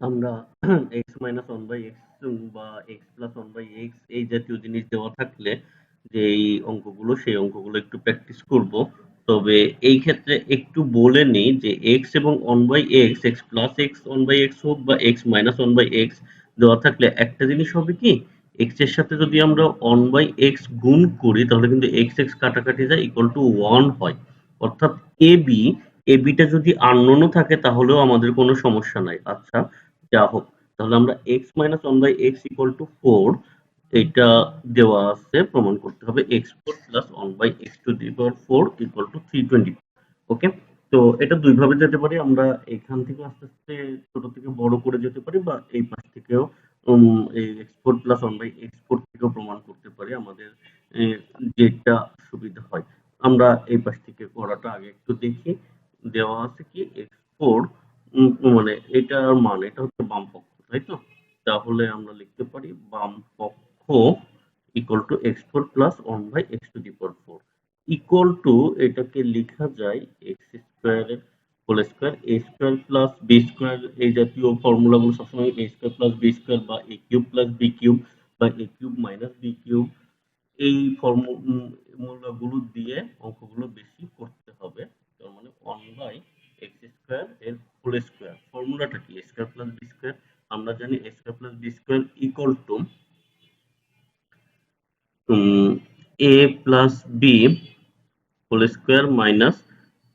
আমরা x minus one by x বা x plus one by x এই জাতীয় জিনিস দেওয়া থাকলে যে এই অঙ্কগুলো, সেই অঙ্কগুলো একটু প্র্যাকটিস করব। তবে এই ক্ষেত্রে একটু বলে নিই যে এক্স এবং one by x x plus x one by x হোক বা x minus one by x দেওয়া থাকলে একটা জিনিস হবে কি? এক্সের সাথে যদি আমরা ওয়ান বাই এক্স গুণ করি তাহলে কিন্তু এক্স এক্স কাটাকাটি যায় ইকুয়াল টু ওয়ান হয়। অর্থাৎ এ বি এ বিটা যদি আননোনও থাকে তাহলেও আমাদের কোনো সমস্যা নাই। আচ্ছা যা হোক, তাহলে আমরা x minus one by x equal to four এটা দেওয়া আছে, প্রমাণ করতে হবে x four plus one by x to the power four equal to three twenty okay তো এটা দুইভাবে যেতে পারি, আমরা এখান থেকে আস্তে আস্তে ছোট থেকে বড় করে যেতে পারি বা এই পাশ থেকেও এই x four plus one by x four থেকেও প্রমাণ করতে পারি আমাদের যেটা সুবিধা হয়। আমরা এই পাশ থেকে করাটা আগে একটু দেখি, দেওয়া আছে কি এক্স ফোর মানে এটার মান এটা হচ্ছে বাম পক্ষ, তাই তো? তাহলে আমরা লিখতে পারি বাম পক্ষ equal to x four plus one by x to the power four equal to এটাকে লেখা যায় এক্স স্কোয়ারের whole square a square plus b square এই জাতীয় ফর্মুলাগুলো সবসময় a square plus b square বা a cube plus b cube বা a cube minus b cube এই ফর্মুলাগুলো দিয়ে অঙ্কগুলো বেশি করতে হবে, তার মানে ওয়ান বাই এক্স স্কোয়ার এর হোল স্কোয়ার ফর্মুলাটা কি? স্কোয়ার প্লাস বি স্কোয়ার আমরা জানি square plus b square equal to a plus b whole square minus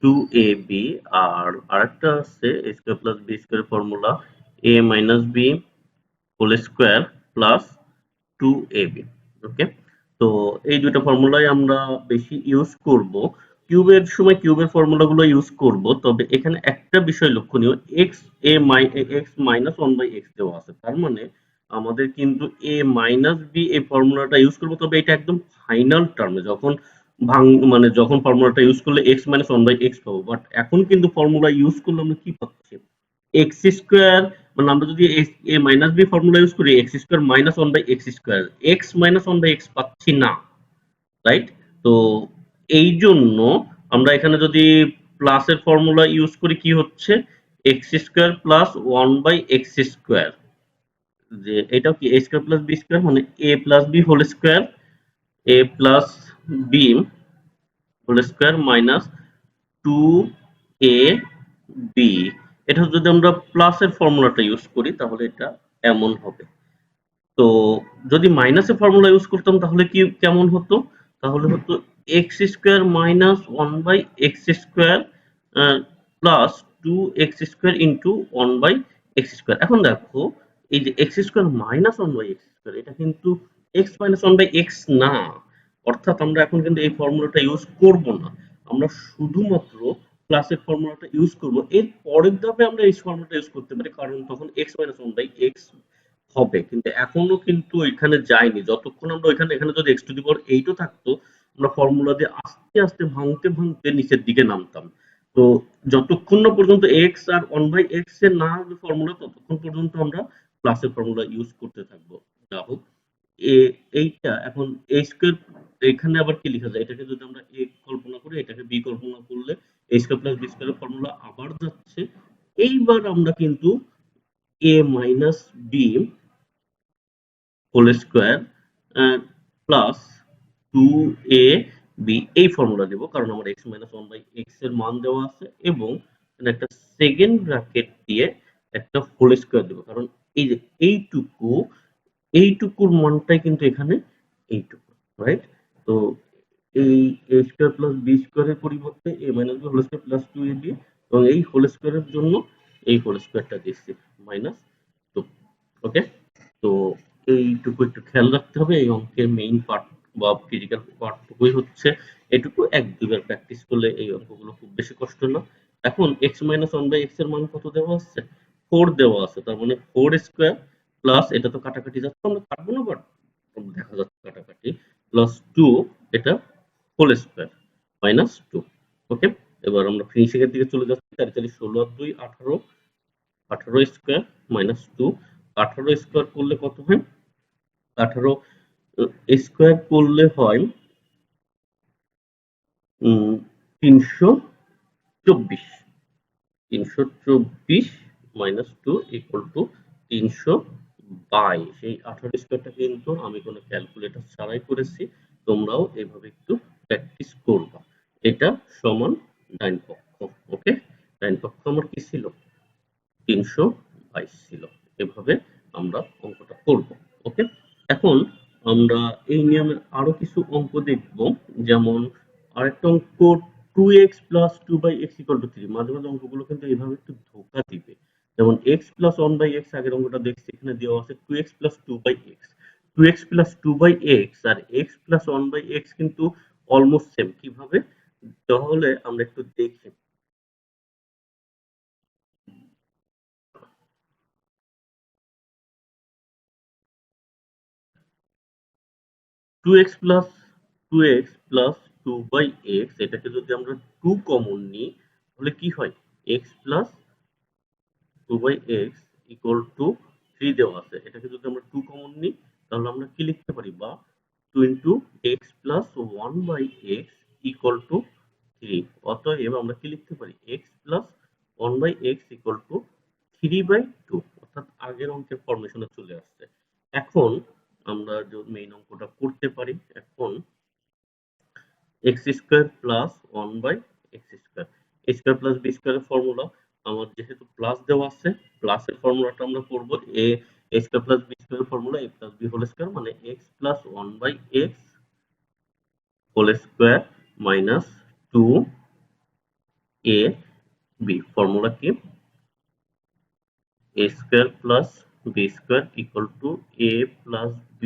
two a b আর আরেকটা আছে square plus b square formula a minus b whole square plus two a b okay তো এই দুটো ফর্মুলাই আমরা বেশি use করব। কিউবের সময় কিউবের ফর্মুলাগুলো ইউজ করব, তবে এখানে একটা বিষয় লক্ষণীয় x A my x minus one by x দেওয়া আছে। তার মানে আমাদের কিন্তু এ মাইনাস বি এই ফর্মুলাটা ইউজ করব, তবে এটা একদম ফাইনাল টার্মে যখন ভাঙ মানে যখন ফর্মুলাটা ইউজ করলে x minus one by x পাবো। বাট এখন কিন্তু ফর্মুলা ইউজ করলে আমরা কি পাচ্ছি? এক্স স্কোয়ার মানে আমরা যদি a minus b formula use করি x square minus one by x square x minus one by x পাচ্ছি না রাইট তো এই জন্য আমরা এখানে যদি প্লাসের ফর্মুলা ইউজ করি, কি হচ্ছে? X square plus one by x square যে এটাও কি a square plus b square মানে a plus b whole square a plus b whole square minus two a b এটা যদি আমরা প্লাসের ফর্মুলাটা ইউজ করি, তাহলে এটা এমন হবে। তো যদি মাইনাসের ফর্মুলা ইউজ করতাম, তাহলে কি কেমন হতো? তাহলে হতো x square minus one by x square plus two x square into one by x square এখন দেখো, এই যে x square minus one by x square এটা কিন্তু x minus one by x না। অর্থাৎ আমরা এখন কিন্তু এই ফর্মুলাটা ইউজ করব না। আমরা শুধুমাত্র প্লাসের ফর্মুলাটা ইউজ করব। এর পরের ধাপে আমরা এই ফর্মুলাটা ইউজ করতে পারি, কারণ তখন x minus one by x হবে। কিন্তু এখনও কিন্তু এখানে যায়নি। যতক্ষণ আমরা ওইখানে, এখানে যদি এক্স টু দি পাওয়ার এইটও থাকতো আমরা ফর্মুলা দিয়ে আস্তে আস্তে ভাঙতে ভাঙতে নিচের দিকে নামতাম। তো যতক্ষণ না পর্যন্ত এক্স আর ওয়ান বাই এক্সের না হবে ফর্মুলা ততক্ষণ পর্যন্ত আমরা প্লাসের ফর্মুলা ইউজ করতে থাকব। যা হোক এইটা, এখন এ স্কোয়ার এখানে আবার কি লেখা যায়? এটাকে যদি আমরা এ কল্পনা করি, এটাকে বি কল্পনা করলে এ স্কোয়ার প্লাস বি স্কোয়ারের ফর্মুলা আবার যাচ্ছে। এইবার আমরা কিন্তু a minus b whole square plus two a b এই ফর্মুলা দেবো, কারণ আমার এক্স মাইনাস ওয়ান এক্সের মান দেওয়া আছে, এবং একটা সেকেন্ড ব্র্যাকেট দিয়ে একটা হোল স্কোয়ার দেবো, কারণ এই যে এইটুকু, এইটুকুর মানটাই কিন্তু এখানে এইটুকু রাইট তো এই এ স্কোয়ার প্লাস বি স্কোয়ারের পরিবর্তে a minus b whole square plus two a b এবং এই হোল স্কোয়ারের জন্য এই হোল স্কোয়ারটা দিচ্ছি মাইনাস টু ওকে তো এইটুকু একটু খেয়াল রাখতে হবে, এই অঙ্কের মেইন পার্ট বা ফিজিক্যাল পার্টটুকুই হচ্ছে, এটুকু এক দুবার প্র্যাকটিস করলে এই অঙ্কগুলো খুব বেশি কষ্ট না এখন এক্স মাইনাস ওয়ান বাই এক্সের মান কত দেওয়া আছে? ফোর দেওয়া আছে, তার মানে ফোর স্কোয়ার প্লাস এটা তো কাটাকাটি যাচ্ছে, আমরা কাটবো না বাট দেখা যাচ্ছে কাটাকাটি প্লাস টু এটা whole square minus two okay এবার আমরা ফিনিশিং এর দিকে চলে যাচ্ছি চারি চারি ষোলো আর দুই, আঠারো আঠারো স্কোয়ার মাইনাস টু আঠারো স্কোয়ার করলে কত হয়? আঠারো স্কোয়ার করলে হয় তিনশো চব্বিশ। তিনশো চব্বিশ মাইনাস টু ইকুয়াল টু তিনশো বাইশ। এই আঠারো স্কোয়ারটা কিন্তু আমি কোনো ক্যালকুলেটর ছাড়াই করেছি, তোমরাও এভাবে একটু প্র্যাকটিস করবা। এটা সমান ডাইন পক্ষ ওকে ডাইন পক্ষ আমার কি ছিল? তিনশো বাইশ ছিল। এভাবে আমরা অঙ্কটা করব ওকে এখন আমরা এই নিয়মে আরও কিছু অঙ্ক দেখব। যেমন আরেকটা অঙ্ক two x plus two by x equal to three মাঝে মাঝে অঙ্কগুলো কিন্তু এইভাবে একটু ধোকা দিবে। যেমন x plus one by x আগের অঙ্কটা দেখছি, এখানে দেওয়া আছে two x plus two by x two x plus two by x R x plus one by x কিন্তু অলমোস্ট সেম কীভাবে? তাহলে আমরা একটু দেখি two x plus two x plus two by x এটাকে যদি আমরা টু কমন নিই, তাহলে কি হয়? X plus two by x equal to three দেওয়া আছে। এটাকে যদি আমরা টু কমন নিই, তাহলে আমরা কি লিখতে পারি বা? Two into x plus one by x equal to three অতএব আমরা কি লিখতে পারি? X plus one by x equal to three by two অর্থাৎ আগের অঙ্কের ফরমেশনে চলে আসছে। এখন আমরা মেইন অঙ্কটা করতে পারি। এখন x square plus one by x square square plus b স্কোয়ারের ফর্মুলা আমার যেহেতু প্লাস দেওয়া আছে প্লাসের ফর্মুলাটা আমরা করব a square plus b square formula a plus b whole square মানে x plus one by x whole square minus two a b formula কি? a square plus b square equal to a plus b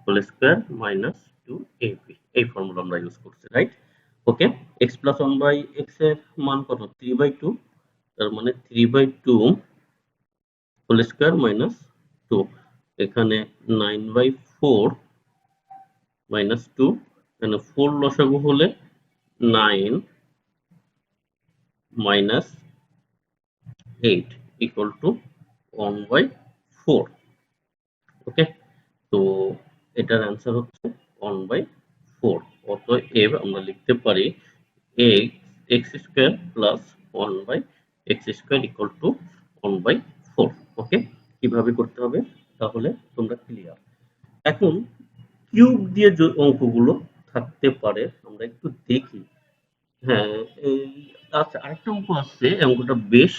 whole square minus 2ab এই formula আমরা use করছি right okay x plus 1 by x এর মান কত 3 by 2 তার মানে 3 by 2 whole square minus 2 এখানে 9 by 4 minus 2 এখানে 4 লসাগু হলে 9 minus 8 equal to 1 by 4 ওকে তো এটার অ্যান্সার হচ্ছে 1 by 4 অতএব আমরা লিখতে পারি x square plus 1 by x square equal to 1 by 4 okay কীভাবে করতে হবে? তাহলে তোমরা ক্লিয়ার এখন কিউব দিয়ে যে অঙ্কগুলো থাকতে পারে, আমরা একটু দেখি। হ্যাঁ আচ্ছা আরেকটা অঙ্ক আছে অঙ্কটা বেশ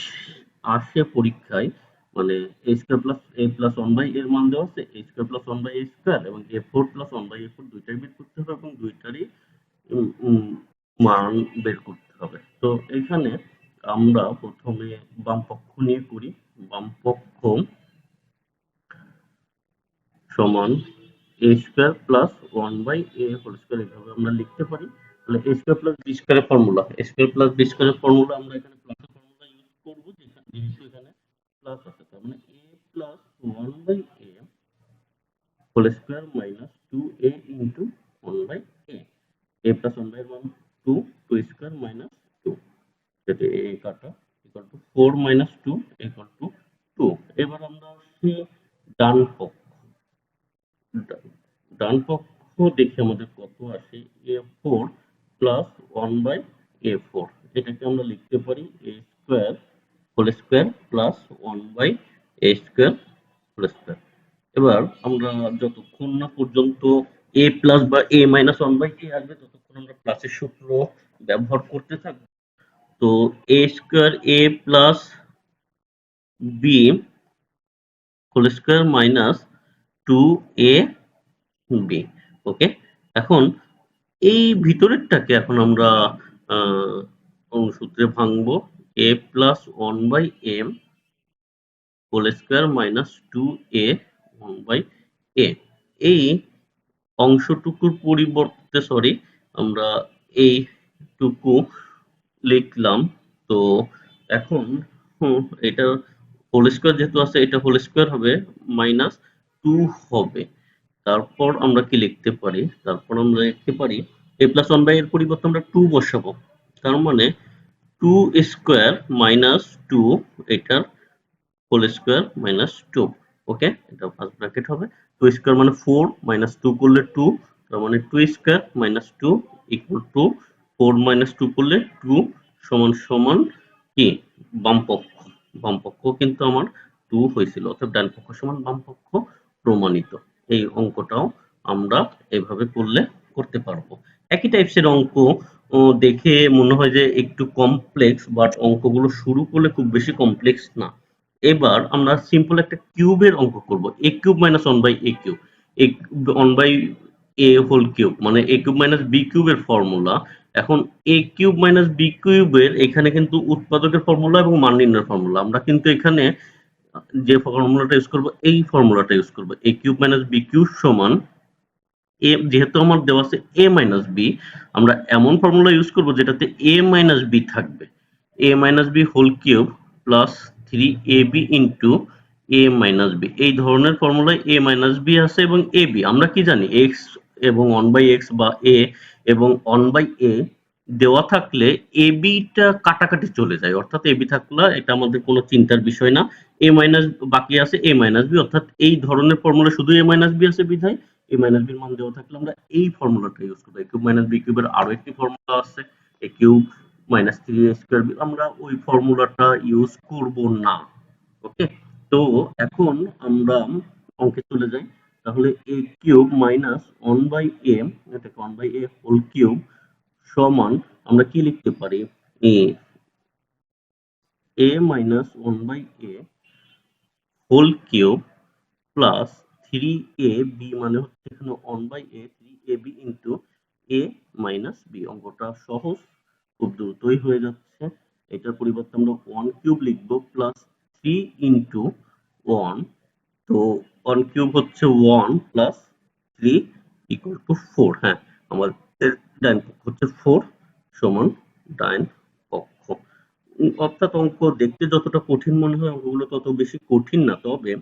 আসে পরীক্ষায়। মানে a square plus a plus one by এর মান দেওয়া আছে a square plus one by a square এবং a four plus one by a four দুইটাই বের করতে হবে এবং দুইটারই মান বের করতে হবে। তো এখানে আমরা প্রথমে বাম পক্ষ নিয়ে করি, বাম পক্ষ সমান a square plus one by a whole square এভাবে আমরা লিখতে পারি। তাহলে a square plus b square formula a square plus b square formula আমরা এখানে প্লাসের ফর্মুলা ইউজ করব যেহেতু এখানে প্লাস আছে, তার মানে a plus one by a whole square minus two a into one by a a plus one by মান two two square minus two যেটা এ কাটা equal to four minus two equal to two এবার আমরা আসছি ডান পক্ষ ডান পক্ষ দেখে আমাদের কত আসে a four plus one by a four এটাকে আমরা লিখতে পারি a square whole square plus one by a square whole square এবার আমরা যতক্ষণ না পর্যন্ত এ প্লাস বা a minus one by a আসবে, ততক্ষণ আমরা প্লাসের সূত্র ব্যবহার করতে থাকব। তো a square a plus b whole square minus two a b okay এখন এই ভিতরেরটাকে এখন আমরা সূত্রে ভাঙবো। A plus one by m whole square minus two a one by a এই অংশটুকুর পরিবর্তে সরি আমরা এইটুকু লিখলাম। তো এখন এটা হোল স্কোয়ার যেহেতু আছে, এটা হোল স্কোয়ার হবে মাইনাস টু হবে। তারপর আমরা কি লিখতে পারি? তারপর আমরা লিখতে পারি এ প্লাস ওয়ান বাই এর পরিবর্তে আমরা টু বসাবো। তার মানে টু স্কোয়ার মাইনাস টু এটার whole square minus two okay এটা ফার্স্ট ব্র্যাকেট হবে। টু স্কোয়ার মানে ফোর মাইনাস টু করলে টু তার মানে two square minus two equal to four minus two করলে টু সমান সমান কি? বাম পক্ষ। বাম পক্ষ কিন্তু আমার টু হয়েছিল, অর্থাৎ ডান পক্ষ সমান বাম পক্ষ প্রমাণিত। এই অঙ্কটাও আমরা এভাবে করলে করতে পারব। একই টাইপসের অঙ্ক দেখে মনে হয় যে একটু কমপ্লেক্স বাট অঙ্কগুলো শুরু করলে খুব বেশি কমপ্লেক্স না। এবার আমরা সিম্পল একটা কিউবের অঙ্ক করব। A cube minus one by a cube a one by a whole cube মানে এ কিউব মাইনাস বি কিউবের ফর্মুলা এখন এ কিউব মাইনাস বি কিউবের এখানে কিন্তু উৎপাদকের ফর্মুলা এবং মান নির্ণয়ের ফর্মুলা আমরা কিন্তু এখানে যে ফর্মুলাটা ইউজ করব, এই ফর্মুলাটা ইউজ করব। A cube minus b cube সমান এ, যেহেতু আমার দেওয়া আছে এ মাইনাস বি আমরা এমন ফর্মুলা ইউজ করব যেটাতে এ মাইনাস বি থাকবে। A minus b whole cube plus three a b into a minus b এই ধরনের ফর্মুলায় এ মাইনাস বি আছে এবং এ বি আমরা কি জানি? এক্স এবং ওয়ান বাই এক্স বা এ এবং ওয়ান বাই এ দেওয়া থাকলে এ বিটা কাটাকাটি চলে যায়। অর্থাৎ এ বি থাকলে এটা আমাদের কোনো চিন্তার বিষয় না। এ মাইনাস বাকি আছে এ মাইনাস বি অর্থাৎ এই ধরনের ফর্মুলা শুধু এ মাইনাস বি আছে বিধায়। এ মাইনাস বির মান দেওয়া থাকলে আমরা এই ফর্মুলাটা ইউজ করব। কিউব মাইনাস বি কিউবের আরও একটি ফর্মুলা আছে। A cube minus three square আমরা ওই ফর্মুলাটা ইউজ করব না। ওকে তো এখন আমরা অঙ্কে চলে যাই। তাহলে a cube minus one by a এটাকে one by a whole cube সমান আমরা কি লিখতে পারি? A a minus one by a whole cube plus three a b মানে হচ্ছে এখানে one by a three a b into a minus b অঙ্কটা সহজ, খুব দ্রুতই হয়ে যাচ্ছে। এটার পরিবর্তে আমরা ওয়ান কিউব লিখব প্লাস থ্রি ইন্টু ওয়ান তো ওয়ান কিউব হচ্ছে one plus three equal two four হ্যাঁ আমাদের ডাইন পক্ষ হচ্ছে ফোর সমান ডাইন পক্ষ। অর্থাৎ অঙ্ক দেখতে যতটা কঠিন মনে হয়, অঙ্কগুলো তত বেশি কঠিন না, তবে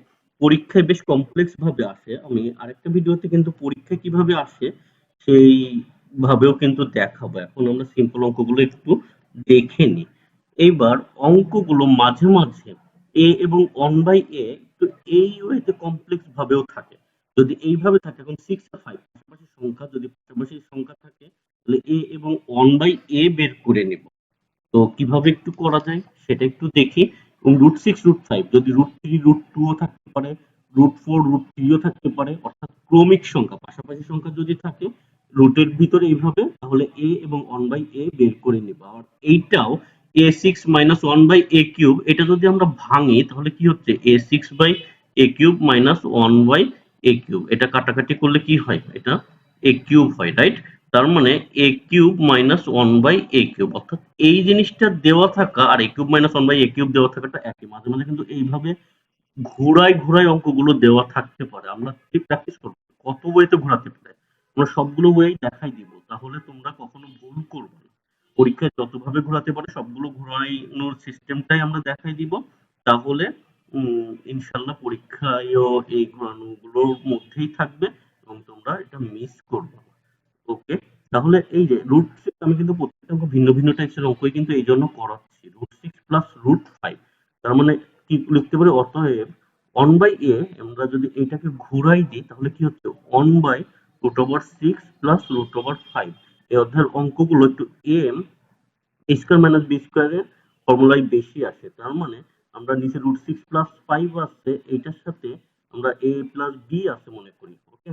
পরীক্ষায় বেশ কমপ্লেক্স ভাবে আসে। আমি আরেকটা ভিডিওতে কিন্তু পরীক্ষা কীভাবে আসে, সেই ভাবেও কিন্তু দেখাবো। এখন আমরা সিম্পল অঙ্কগুলো একটু দেখে নিই। এইবার অঙ্কগুলো মাঝে মাঝে এ এবং ওয়ান বাই এ তো এই ওয়েতে কমপ্লেক্স ভাবেও থাকে। যদি এইভাবে থাকে, এখন সিক্স আর ফাইভ পাশাপাশি সংখ্যা যদি পাশাপাশি সংখ্যা থাকে, তাহলে এ এবং ওয়ান বাই এ বের করে নেব। তো কীভাবে একটু করা যায়, সেটা একটু দেখি। এবং রুট সিক্স রুট ফাইভ যদি রুট থ্রি রুট টুও থাকতে পারে রুট ফোর রুট থ্রিও থাকতে পারে, অর্থাৎ ক্রমিক সংখ্যা, পাশাপাশি সংখ্যা যদি থাকে রুটের ভিতরে এইভাবে, তাহলে এ এবং ওয়ান বাই এ বের করে নেব। আর এইটাও a six minus one by a cube এটা যদি আমরা ভাঙি, তাহলে কি হচ্ছে? A six by a cube minus one by a cube এটা কাটাকাটি করলে কি হয়? এটা এ কিউব হয় রাইট তার মানে a cube minus one by a cube অর্থাৎ এই জিনিসটা দেওয়া থাকা আর a cube minus one by a cube দেওয়া থাকাটা একই। মাঝে মাঝে কিন্তু এইভাবে ঘোরায় ঘোরায় অঙ্কগুলো দেওয়া থাকতে পারে। আমরা প্র্যাকটিস করব। কত ওয়েতে ঘোরাতে পারে? আমরা সবগুলো ওয়েই দেখাই দিব। তাহলে তোমরা কখনো ভুল করবে পরীক্ষায় যতভাবে ঘোরাতে পারে সবগুলো ঘোরানোর সিস্টেমটাই আমরা দেখাই দিব। তাহলে ইনশাল্লাহ পরীক্ষায়ও এই ঘোরানোগুলোর মধ্যেই থাকবে এবং তোমরা এটা মিস করবে ওকে তাহলে এই যে রুট সিক্স আমি কিন্তু প্রত্যেকটা অঙ্ক ভিন্ন ভিন্ন টাইপসের অঙ্কই কিন্তু এই জন্য করাচ্ছি। Root six plus root five তার মানে কি লিখতে পারি? অতএব ওয়ান বাই এ আমরা যদি এটাকে ঘুরাই দিই, তাহলে কি হচ্ছে? One by root over six plus root over five এই অধ্যায়ের অঙ্কগুলো একটু এম স্কোয়ার মাইনাস বি স্কোয়ারের ফর্মুলায় বেশি আসে। তার মানে আমরা নিচে রুট সিক্স প্লাস ফাইভ আসছে এইটার সাথে আমরা এ প্লাস বি আছে মনে করি। ওকে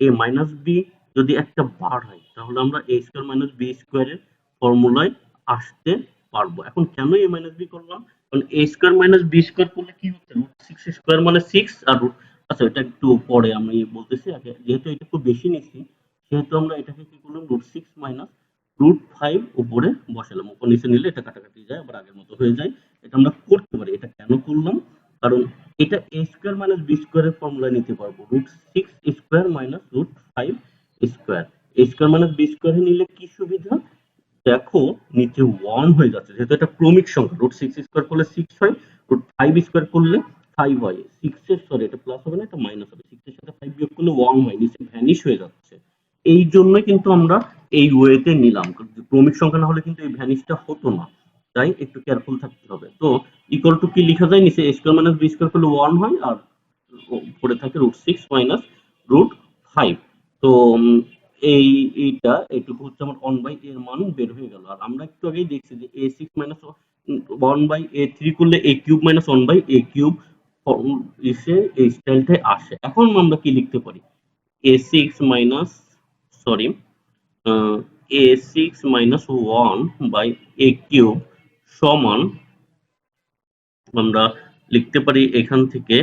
এ মাইনাস বি যদি একটা বার হয়, তাহলে আমরা এ স্কোয়ার মাইনাস বি স্কোয়ারের ফর্মুলায় আসতে পারব। এখন কেন এ মাইনাস বি করলাম? কারণ a square minus b square করলে কি হচ্ছে? রুট সিক্স স্কোয়ার মানে সিক্স আর root- আচ্ছা এটা একটু পরে আমি বলতেছি আগে। যেহেতু এটা একটু বেশি নিচ্ছি, সেহেতু আমরা এটাকে কি করলাম? Root six minus root five উপরে বসালাম। উপর নিচে নিলে এটা কাটাকাটি যায়, আবার আগের মতো হয়ে যায়। এটা আমরা করতে পারি। এটা কেন করলাম? কারণ এটা এ স্কোয়ার মাইনাস বি স্কোয়ারের ফর্মুলা নিতে পারব। Root six square minus root five square a square minus b স্কোয়ারে নিলে কি সুবিধা? দেখো, নিচে ওয়ান হয়ে যাচ্ছে, যেহেতু এটা ক্রমিক সংখ্যা রুট সিক্স স্কোয়ার করলে সিক্স হয় রুট ফাইভ স্কোয়ার করলে ফাইভ হয়। সিক্স এর সরি এটা প্লাস হবে না, এটা মাইনাস হবে। সিক্স এর সাথে ফাইভ বিয়োগ করলে ওয়ান হয়, নিচে ভ্যানিশ হয়ে যাচ্ছে। এই জন্য কিন্তু আমরা এই ওয়েতে নিলাম ক্রমিক সংখ্যা না হলে কিন্তু এই ভ্যানিশটা হতো না। তাই একটু কেয়ারফুল থাকতে হবে। তো ইকুয়াল টু কি লেখা যায়? নিচে স্কোয়ার মাইনাস বি স্কোয়ার করলে ওয়ান হয়, আর উপরে থাকে root six minus root five তো এই, এইটা, এইটুকু হচ্ছে আমার ওয়ান বাই এর মান বের হয়ে গেল। আর আমরা একটু আগেই দেখছি যে a six minus one by a three করলে a cube minus one by a cube এসে এই স্টাইলটাই আসে। এখন আমরা কি লিখতে পারি? A six minus sorry a six minus one by a cube সমান আমরা লিখতে পারি এখান থেকে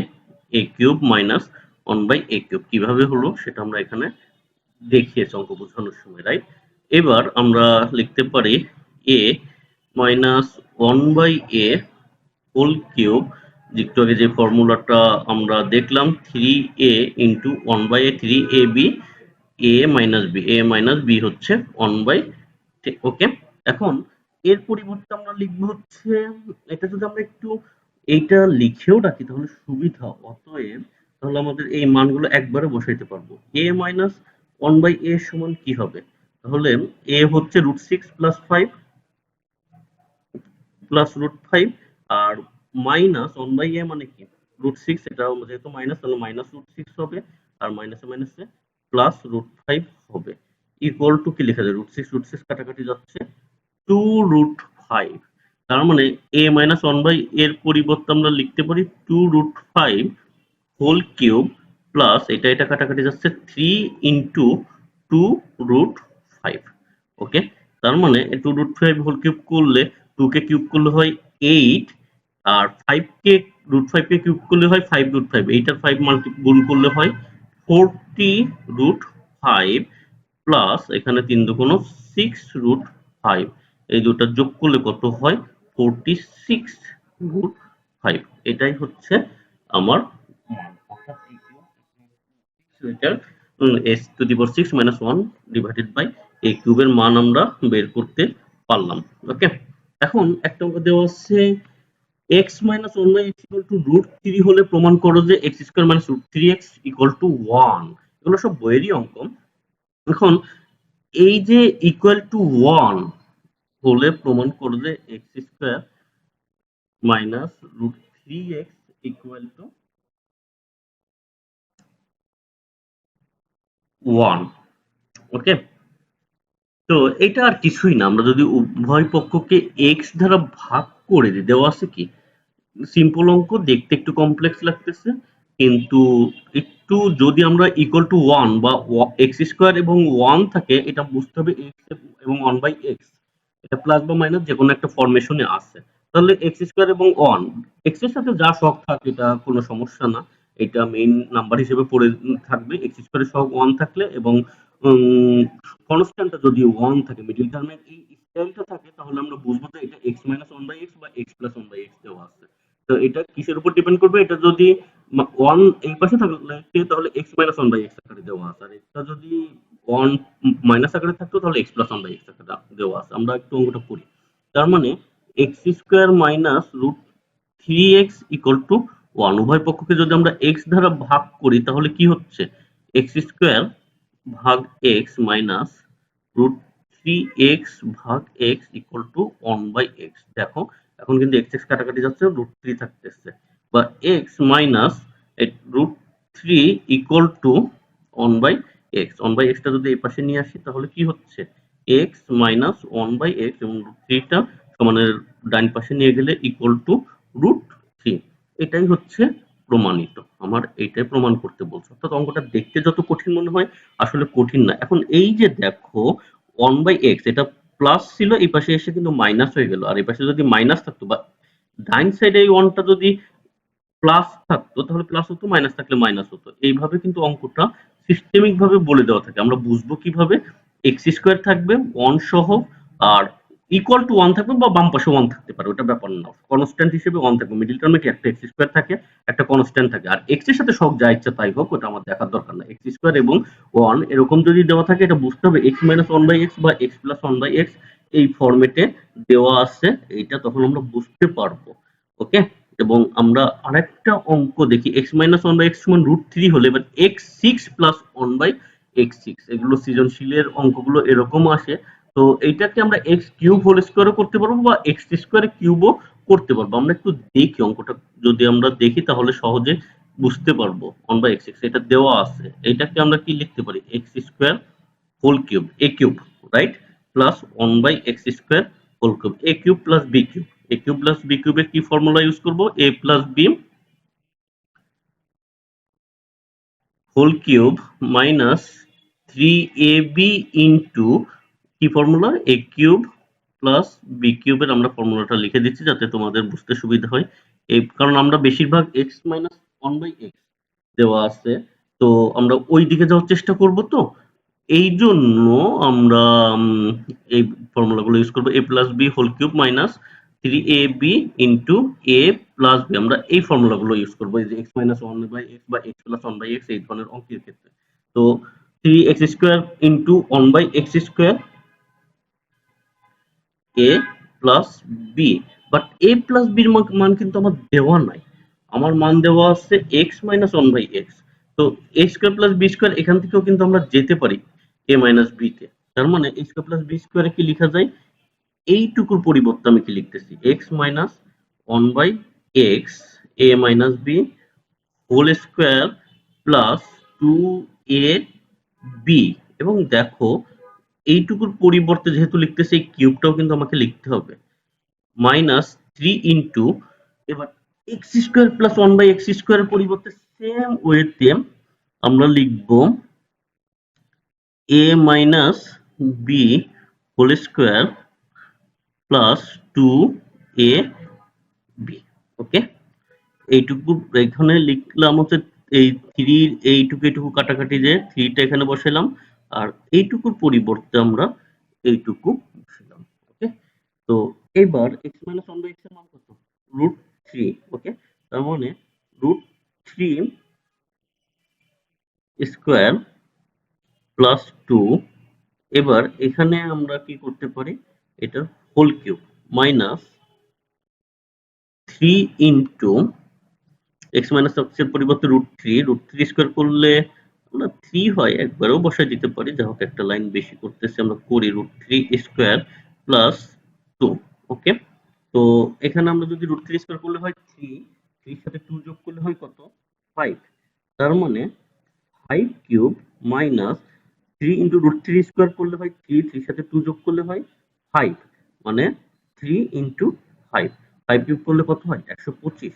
a cube minus one by a cube কীভাবে হলো সেটা আমরা এখানে দেখিয়েছি অঙ্ক বোঝানোর সময় রাইট এবার আমরা লিখতে পারি a minus one by a whole cube একটু আগে যে ফর্মুলাটা আমরা দেখলাম three a into one by a three a b a minus b a minus b হচ্ছে ওয়ান বাই ওকে এখন এর পরিবর্তে আমরা লিখব হচ্ছে, এটা যদি আমরা একটু এইটা লিখেও রাখি তাহলে সুবিধা, অতএব তাহলে আমাদের এই মানগুলো একবারে বসাইতে পারব। A minus one by a সমান কি হবে? তাহলে এ হচ্ছে root six plus five plus root five R minus one by a মানে কি? রুট সিক্স এটা যেহেতু মাইনাস তাহলে মাইনাস রুট সিক্স হবে, আর মাইনাসে মাইনাসে প্লাস রুট ফাইভ হবে। ইকুয়াল টু কি লেখা যায়? রুট সিক্স রুট সিক্স কাটাকাটি যাচ্ছে টু রুট ফাইভ তার মানে এ মাইনাস ওয়ান বাই এর পরিবর্তে আমরা লিখতে পারি two root five whole cube plus এটা এটা কাটাকাটি যাচ্ছে three into two root five okay তার মানে two root five whole cube করলে টু কে কিউব করলে হয় এইট আর ফাইভ কে রুট ফাইভ কে কিউব করলে হয় ফাইভ রুট ফাইভ এইটার ফাইভ মাল্টি গুণ করলে হয় ফোরটি রুট ফাইভ প্লাস এখানে তিন দুগুণ সিক্স রুট ফাইভ এই দুটা যোগ করলে কত হয়? ফোরটি সিক্স রুট ফাইভ এটাই হচ্ছে আমার s to the power six minus one divided by এই কিউবের মান আমরা বের করতে পারলাম। ওকে এখন একটা অঙ্ক দেওয়া আছে x minus one by x equal to root three হলে প্রমাণ করো যে x square minus root three x equal to one এগুলো সব বইয়েরই অঙ্ক। এখন এই যে ইকুয়াল টু ওয়ান হলে প্রমাণ করো যে x square minus root three x equal to one okay তো এটা আর কিছুই না, আমরা যদি উভয় পক্ষকে এক্স দ্বারা ভাগ করে দিই, দেওয়া আছে কি? সিম্পল অঙ্ক, দেখতে একটু কমপ্লেক্স লাগতেছে, কিন্তু একটু যদি আমরা ইকুয়াল টু ওয়ান বা এক্স স্কোয়ার এবং ওয়ান থাকে, এটা বুঝতে হবে এক্স এবং ওয়ান বাই এক্স এটা প্লাস বা মাইনাস যে কোনো একটা ফরমেশনে আছে। তাহলে এক্স স্কোয়ার এবং ওয়ান এক্সের সাথে যা শখ থাকে, এটা কোনো সমস্যা না। এটা মেইন নাম্বার হিসেবে পড়ে থাকবে। এক্স স্কোয়ারের সহগ ওয়ান থাকলে এবং কনস্ট্যান্টটা যদি ওয়ান থাকে মিডিল টার্মে এই স্টাইলটা থাকে, তাহলে আমরা বুঝব যে এটা x minus one by x বা x plus one by x দেওয়া আছে। তো এটা কিসের উপর ডিপেন্ড করবে? এটা যদি ওয়ান এই পাশে থাকলে, তাহলে x minus one by x আকারে দেওয়া আছে। আর এটা যদি ওয়ান মাইনাস আকারে থাকতো, তাহলে x plus one by x আকারে দেওয়া আছে। আমরা একটু অঙ্কটা করি। তার মানে x square minus root three x equal to one উভয় পক্ষকে যদি আমরা এক্স দ্বারা ভাগ করি, তাহলে কি হচ্ছে? এক্স স্কোয়ার ভাগ x minus root three x ভাগ x equal to one by x দেখো, এখন কিন্তু এক্স এক্স কাটাকাটি যাচ্ছে রুট থ্রি থাকতেছে। বা x minus root three equal to one by x one by extra যদি এই পাশে নিয়ে আসি, তাহলে কি হচ্ছে? X minus one by x এবং রুট থ্রিটা সমানের ডান পাশে নিয়ে গেলে ইকুয়াল টু রুট থ্রি এটাই হচ্ছে প্রমাণিত। আমার এইটাই প্রমাণ করতে বলছে। অর্থাৎ অঙ্কটা দেখতে যত কঠিন মনে হয়, আসলে কঠিন না। এখন এই যে দেখো ওয়ান বাই এক্স এটা প্লাস ছিল, এই পাশে এসে কিন্তু মাইনাস হয়ে গেল। আর এই পাশে যদি মাইনাস থাকতো বা ডাইন সাইডে এই ওয়ানটা যদি প্লাস থাকতো, তাহলে প্লাস হতো মাইনাস থাকলে মাইনাস হতো। এইভাবে কিন্তু অঙ্কটা সিস্টেমিক ভাবে বলে দেওয়া থাকে। আমরা বুঝব কীভাবে? এক্স স্কোয়ার থাকবে ওয়ান সহ, আর ইকুয়াল টু ওয়ান থাকবে বা বাম পাশে ওয়ান থাকতে পারে, ওটা ব্যাপার না। কনস্ট্যান্ট হিসেবে ওয়ান থাকবে। মিডিল টার্মে কি একটা এক্স স্কোয়ার থাকে? একটা কনস্ট্যান্ট থাকে। আর এক্সের সাথে সব যা ইচ্ছা তাই হোক, ওটা আমার দেখার দরকার না। এক্স স্কোয়ার এবং ওয়ান এরকম যদি দেওয়া থাকে, এটা বুঝতে হবে x minus one by x বা x plus one by x এই ফরম্যাটে দেওয়া আছে। এইটা তখন আমরা বুঝতে পারব। ওকে এবং আমরা আরেকটা অঙ্ক দেখি। X minus one by x সমান রুট থ্রি হলে এবার x six plus one by x six এগুলো সৃজনশীলের অঙ্কগুলো এরকম আসে। তো এইটাকে আমরা এক্স কিউব হোল স্কোয়ারও করতে পারব বা এক্স স্কোয়ার কিউবও করতে পারব। আমরা একটু দেখি অঙ্কটা। যদি আমরা দেখি তাহলে সহজে বুঝতে পারব। ওয়ান বাই এক্স এক্স এটা দেওয়া আছে। এইটাকে আমরা কি লিখতে পারি? X square whole cube a cube right plus one by x square whole cube a cube plus b cube a cube plus b কিউবের কি ফর্মুলা ইউজ করব? A plus b whole cube minus three a b into কি formula a cube plus b কিউবের আমরা ফর্মুলাটা লিখে দিচ্ছি যাতে তোমাদের বুঝতে সুবিধা হয়। এই কারণ আমরা বেশিরভাগ x minus one by x দেওয়া আছে। তো আমরা ওই দিকে যাওয়ার চেষ্টা করব তো। এই জন্য আমরা এই ফর্মুলাগুলো ইউজ করব। A plus b whole cube minus three a b into a plus b আমরা এই ফর্মুলাগুলো ইউজ করব। এই যে x minus one by x বা x plus one by x এই ধরনের অঙ্কের ক্ষেত্রে। তো three x square into one by x square a plus b but a plus বির মান কিন্তু আমার দেওয়া নাই। আমার মান দেওয়া আছে x minus one by x তো a square plus b square এখান থেকেও কিন্তু আমরা যেতে পারি এ মাইনাস বি তে। তার মানে এ স্কোয়ার প্লাস বি স্কোয়ারে কি লেখা যায়? এইটুকুর পরিবর্তে আমি কি লিখতেছি? X minus one by x a minus b whole square plus two a b এবং দেখো এইটুকুর পরিবর্তে যেহেতু লিখতেছি, এই কিউবটাও কিন্তু আমাকে লিখতে হবে। মাইনাস থ্রি ইন্টু, এবার x square plus one by x স্কোয়ারের পরিবর্তে সেম ওয়েতে আমরা লিখব a minus b whole square plus two a b, okay? এইটুকু এখানে লিখলাম হচ্ছে এই থ্রি, এইটুকু এইটুকু কাটাকাটি যে থ্রিটা এখানে বসালাম আর এইটুকুর পরিবর্তে আমরা এইটুকু বসালাম ওকে তো এবার এক্স মাইনাস ওয়ান বাই এক্সের মান কত? রুট থ্রি ওকে তার মানে root three square plus two এবার এখানে আমরা কি করতে পারি? এটা whole cube minus three into x minus এক্সের পরিবর্তে root three root three square করলে আমরা থ্রি হয়, একবারও বসাই দিতে পারি। যা হোক, একটা লাইন বেশি করতেছি, আমরা করি root three square plus two okay তো এখানে আমরা যদি রুট থ্রি স্কোয়ার করলে হয় থ্রি থ্রির সাথে টু যোগ করলে হয় কত? ফাইভ তার মানে five cube minus three into root three square করলে হয় থ্রি থ্রির সাথে টু যোগ করলে হয় ফাইভ মানে three into five five cube করলে কত হয়? একশো পঁচিশ।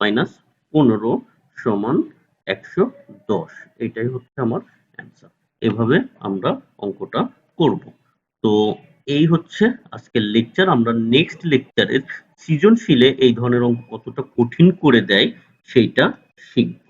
মাইনাস পনেরো সমান একশো দশ। এটাই হচ্ছে আমার অ্যান্সার এভাবে আমরা অঙ্কটা করব। তো এই হচ্ছে আজকের লেকচার আমরা নেক্সট লেকচারের সৃজনশীলে এই ধরনের অঙ্ক কতটা কঠিন করে দেয়, সেইটা শিখব।